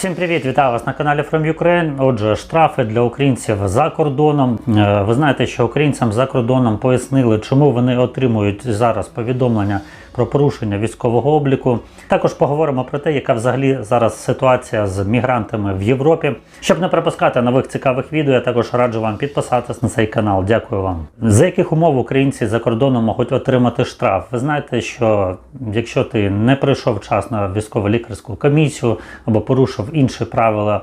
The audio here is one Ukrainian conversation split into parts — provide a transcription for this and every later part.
Всім привіт, вітаю вас на каналі From Ukraine. Отже, штрафи для українців за кордоном. Е, Ви знаєте, що українцям за кордоном пояснили, чому вони отримують зараз повідомлення про порушення військового обліку. Також поговоримо про те, яка взагалі зараз ситуація з мігрантами в Європі. Щоб не пропускати нових цікавих відео, я також раджу вам підписатись на цей канал. Дякую вам. За яких умов українці за кордоном можуть отримати штраф? Ви знаєте, що якщо ти не прийшов вчасно військово-лікарську комісію або порушив інші правила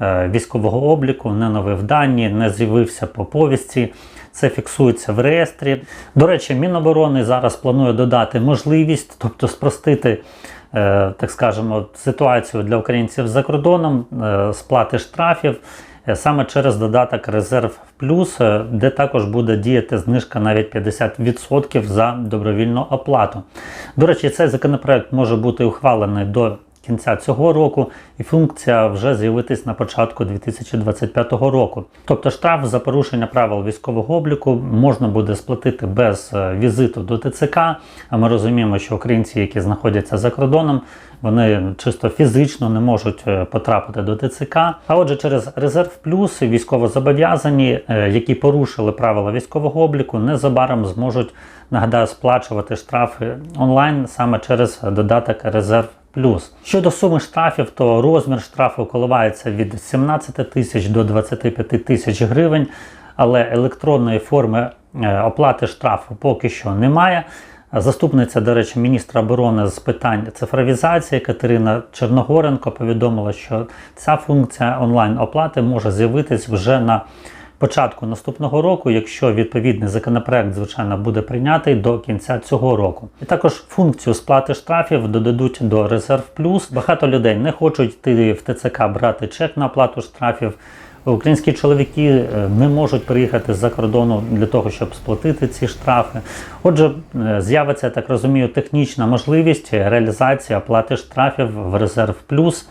е, військового обліку, не новив дані, не з'явився по повістці. Це фіксується в реєстрі. До речі, Міноборони зараз планує додати можливість, тобто спростити, е, так скажемо, ситуацію для українців за кордоном, е, сплати штрафів. е, Саме через додаток Резерв Плюс, де також буде діяти знижка навіть 50% за добровільну оплату. До речі, цей законопроект може бути ухвалений до кінця цього року, і функція вже з'явитись на початку 2025 року. Тобто штраф за порушення правил військового обліку можна буде сплатити без е, візиту до ТЦК. А ми розуміємо, що українці, які знаходяться за кордоном, вони чисто фізично не можуть е, потрапити до ТЦК. А отже, через резерв плюс військовозобов'язані, е, які порушили правила військового обліку, незабаром зможуть нагадаю сплачувати штрафи онлайн саме через додаток резерв. Плюс щодо суми штрафів, то розмір штрафу коливається від 17 тисяч до 25 тисяч гривень, але електронної форми е, оплати штрафу поки що немає. Заступниця, до речі, міністра оборони з питань цифровізації Катерина Черногоренко повідомила, що ця функція онлайн-оплати може з'явитись вже на початку наступного року, якщо відповідний законопроект, звичайно, буде прийнятий до кінця цього року. І також функцію сплати штрафів додадуть до Резерв Плюс. Багато людей не хочуть йти в ТЦК брати чек на оплату штрафів. Українські чоловіки е, не можуть приїхати з-за кордону для того, щоб сплатити ці штрафи. Отже, е, з'явиться, я так розумію, технічна можливість реалізації оплати штрафів в Резерв Плюс.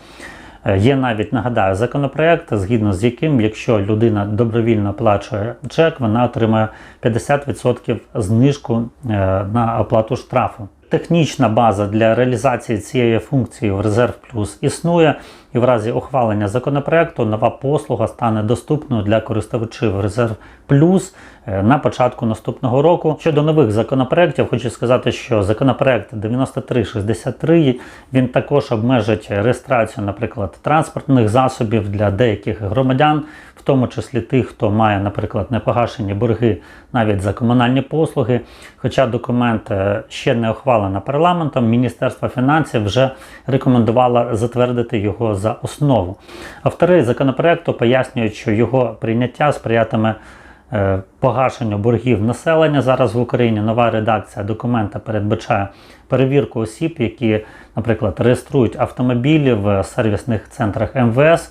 Е, Є навіть нагадаю законопроект, згідно з яким, якщо людина добровільно оплачує чек, вона отримає 50% знижку е, на оплату штрафу. Технічна база для реалізації цієї функції в Резерв Плюс існує, і в разі ухвалення законопроекту нова послуга стане доступною для користувачів Резерв Плюс на початку наступного року. Щодо нових законопроектів, хочу сказати, що законопроект 9363 він також обмежить реєстрацію, наприклад, транспортних засобів для деяких громадян, в тому числі тих, хто має, наприклад, непогашені борги навіть за комунальні послуги. Хоча документ е, ще не ухвалено парламентом, Міністерство фінансів вже рекомендувало затвердити його за основу. Автори законопроекту пояснюють, що його прийняття сприятиме е, погашенню боргів населення зараз в Україні. Нова редакція документа передбачає перевірку осіб, які, наприклад, реєструють автомобілі в сервісних центрах МВС.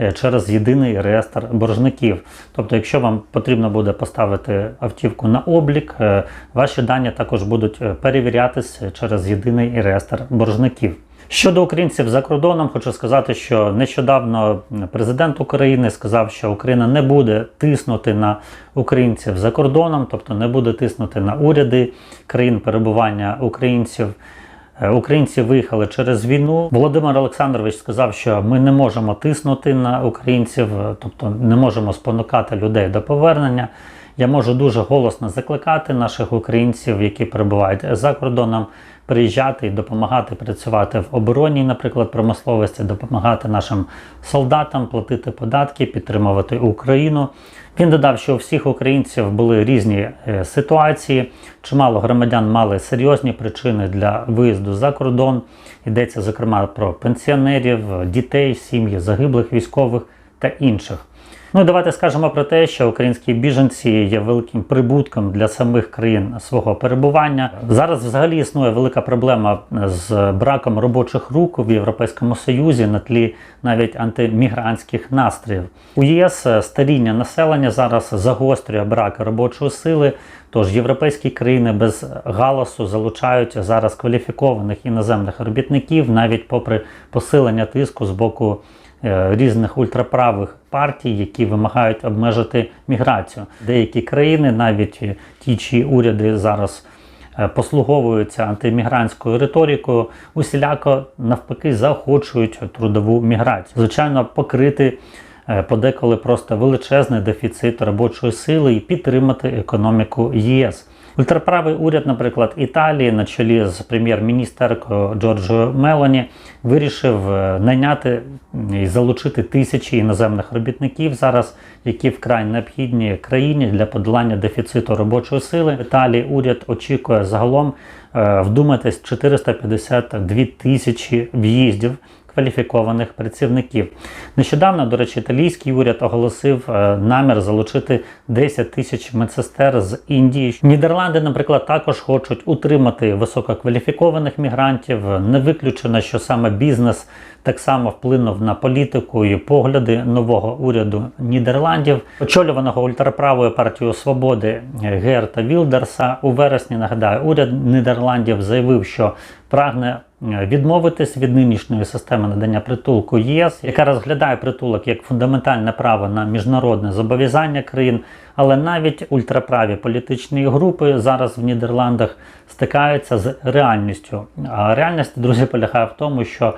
е, Через єдиний реєстр боржників. Тобто, якщо вам потрібно буде поставити автівку на облік, е, ваші дані також будуть е, перевірятись через єдиний реєстр боржників. Щодо українців за кордоном, хочу сказати, що нещодавно президент України сказав, що Україна не буде тиснути на українців за кордоном, тобто не буде тиснути на уряди країн перебування українців. Е, Українці виїхали через війну. Володимир Олександрович сказав, що ми не можемо тиснути на українців, е, тобто не можемо спонукати людей до повернення. Я можу дуже голосно закликати наших українців, які перебувають за кордоном, приїжджати і допомагати працювати в оборонній, наприклад, промисловості, допомагати нашим солдатам, платити податки, підтримувати Україну. Він додав, що у всіх українців були різні е, ситуації. Чимало громадян мали серйозні причини для виїзду за кордон. Йдеться зокрема про пенсіонерів, дітей, сім'ї загиблих військових та інших. Ну і давайте скажемо про те, що українські біженці є великим прибутком для самих країн свого перебування. Зараз взагалі існує велика проблема з браком робочих рук в Європейському Союзі на тлі навіть антимігрантських настроїв. У ЄС старіння населення зараз загострює брак робочої сили. Тож європейські країни без галасу залучають зараз кваліфікованих іноземних робітників, навіть попри посилення тиску з боку різних ультраправих партій, які вимагають обмежити міграцію. Деякі країни, навіть ті, чиї уряди зараз е, послуговуються антимігрантською риторикою, усіляко навпаки заохочують трудову міграцію. Звичайно, покрити е, подеколи просто величезний дефіцит робочої сили і підтримати економіку ЄС. Ультраправий уряд, наприклад, Італії на чолі з прем'єр-міністеркою Джорджо Мелоні вирішив е, найняти і залучити тисячі іноземних робітників зараз, які вкрай необхідні країні для подолання дефіциту робочої сили. В Італії уряд очікує загалом е, вдуматись 452 тисячі в'їздів кваліфікованих працівників. Нещодавно, до речі, італійський уряд оголосив е, намір залучити 10 тисяч медсестер з Індії. Нідерланди, наприклад, також хочуть утримати висококваліфікованих мігрантів. Не виключено, що саме бізнес так само вплинув на політику і погляди нового уряду Нідерландів, очолюваного ультраправою партією свободи Герта Вілдерса. У вересні нагадаю, уряд Нідерландів заявив, що прагне відмовитись від нинішньої системи надання притулку ЄС, яка розглядає притулок як фундаментальне право на міжнародне зобов'язання країн. Але навіть ультраправі політичні групи зараз в Нідерландах стикаються з реальністю. А реальність, друзі, полягає в тому, що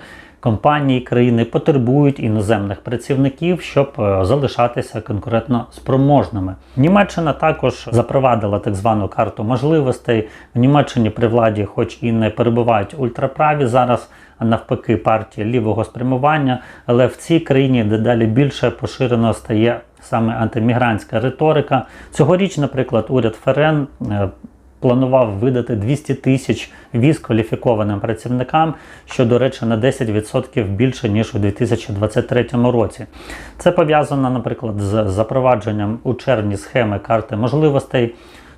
компанії країни потребують іноземних працівників, щоб е, залишатися конкурентно спроможними. Німеччина також запровадила так звану карту можливостей. В Німеччині при владі, хоч і не перебувають ультраправі зараз, а навпаки, партії лівого спрямування, але в цій країні дедалі більше поширено стає саме антимігрантська риторика. Цьогоріч, наприклад, уряд ФРН е, планував видати 200 тисяч віз кваліфікованим працівникам, що, до речі, на 10% більше ніж у 2023 році. Це пов'язано, наприклад, з запровадженням у червні схеми карти можливостей.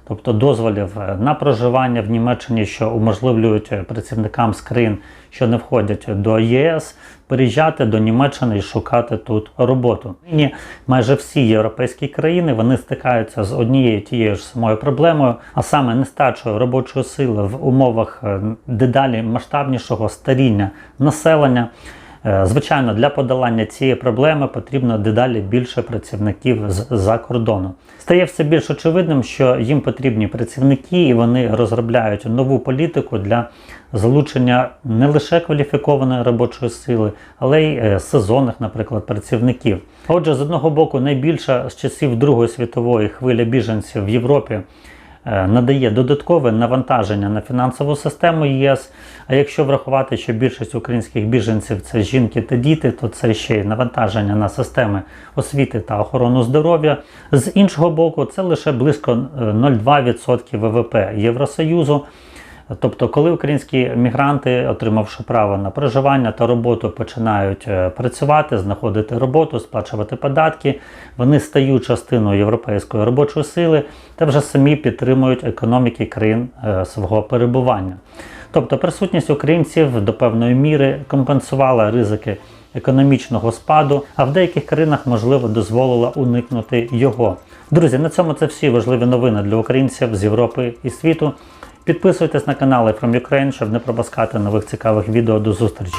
Тобто дозволів е, на проживання в Німеччині, що уможливлюють е, працівникам з країн, що не входять до ЄС, переїжджати до Німеччини і шукати тут роботу. Нині майже всі європейські країни вони стикаються з однією тією ж самою проблемою, а саме нестачою робочої сили в умовах е, дедалі масштабнішого старіння населення. Е, Звичайно, для подолання цієї проблеми потрібно дедалі більше працівників з-за кордону. Стає все більш очевидним, що їм потрібні працівники, і вони розробляють нову політику для залучення не лише кваліфікованої робочої сили, але й е, сезонних, наприклад, працівників. Отже, з одного боку, найбільша з часів Другої світової хвиля біженців в Європі. Е, Надає додаткове навантаження на фінансову систему ЄС. А якщо врахувати, що більшість українських біженців це жінки та діти, то це ще й навантаження на системи освіти та охорону здоров'я. З іншого боку, це лише близько е, 0,2% ВВП Євросоюзу. Тобто, коли українські мігранти, отримавши право на проживання та роботу, починають е, працювати, знаходити роботу, сплачувати податки, вони стають частиною європейської робочої сили та вже самі підтримують економіки країн е, свого перебування. Тобто присутність українців до певної міри компенсувала ризики економічного спаду, а в деяких країнах, можливо, дозволила уникнути його. Друзі, на цьому це всі важливі новини для українців з Європи і світу. Підписуйтесь на канали From Ukraine, щоб не пропускати нових цікавих відео. До зустрічі!